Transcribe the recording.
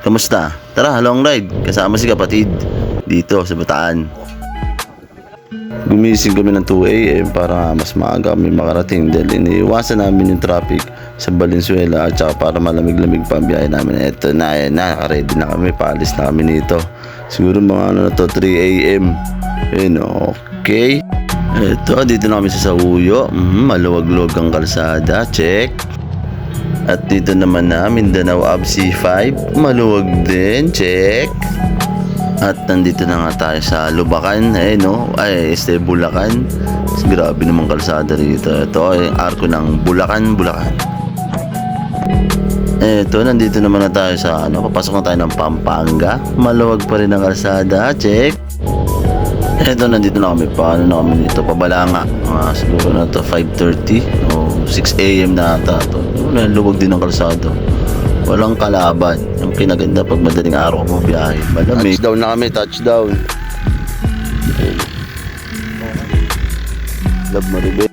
Kamusta? Tara, long ride. Kasama si kapatid. Dito sa Bataan. Gumising kami ng 2 a.m. para mas maaga kami makarating dahil iniiwasan namin yung traffic sa Valenzuela at saka para malamig-lamig pa ang biyahe namin. Eto na, ayan na, nakaready na kami, paalis na kami nito. Siguro mga ano na to, 3 a.m. Ayun, okay. Eto, dito na kami sa Sauyo. Mhm, maluwag-luwag ang kalsada, check. At dito naman na Mindanao Ave C5, maluwag din, check. At nandito na nga tayo sa Lubacan, eh no, ay este Bulacan. Grabe naman kalsada rito. Ito ay arko ng Bulacan, Bulacan. Eto, nandito naman na tayo sa ano, papasok na tayo ng Pampanga. Maluwag pa rin ang kalsada, check. Eto, nandito na kami. Paano na kami dito? Pabalanga. Ah, siguro na to 5.30 o 6 a.m. na ata. To. Wala, luwag din ang kalsado. Walang kalaban. Yung kinaganda pag madaling araw mo biyahe. Malamig. Touchdown na kami, touchdown. Love Maribel.